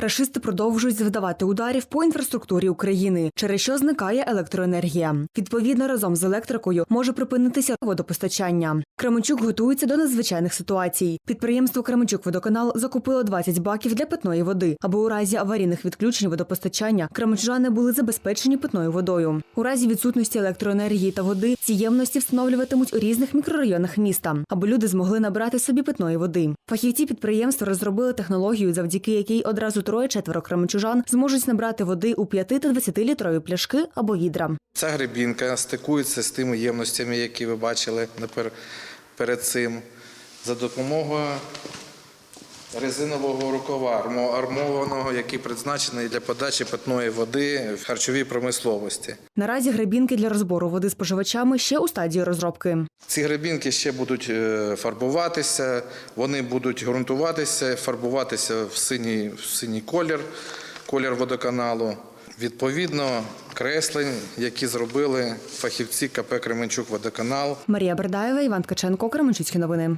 Рашисти продовжують завдавати ударів по інфраструктурі України, через що зникає електроенергія. Відповідно, разом з електрикою може припинитися водопостачання. Кременчук готується до надзвичайних ситуацій. Підприємство Кременчук водоканал закупило 20 баків для питної води, аби у разі аварійних відключень водопостачання кременчужани були забезпечені питною водою. У разі відсутності електроенергії та води ці ємності встановлюватимуть у різних мікрорайонах міста, аби люди змогли набрати собі питної води. Фахівці підприємства розробили технологію, завдяки якій одразу троє-четверо кременчужан зможуть набрати води у 5 та 20 літрові пляшки або відра. Ця грибінка стикується з тими ємностями, які ви бачили перед цим, за допомогою резинового рукава армованого, який призначений для подачі питної води в харчовій промисловості. Наразі гребінки для розбору води споживачами ще у стадії розробки. Ці грибінки ще будуть е, фарбуватися, вони будуть ґрунтуватися, фарбуватися в синій, в синій колір, колір водоканалу. Відповідно, креслень, які зробили фахівці КП Кременчук водоканал. Марія Бердаєва, Іван Ткаченко, Кременчуцькі новини.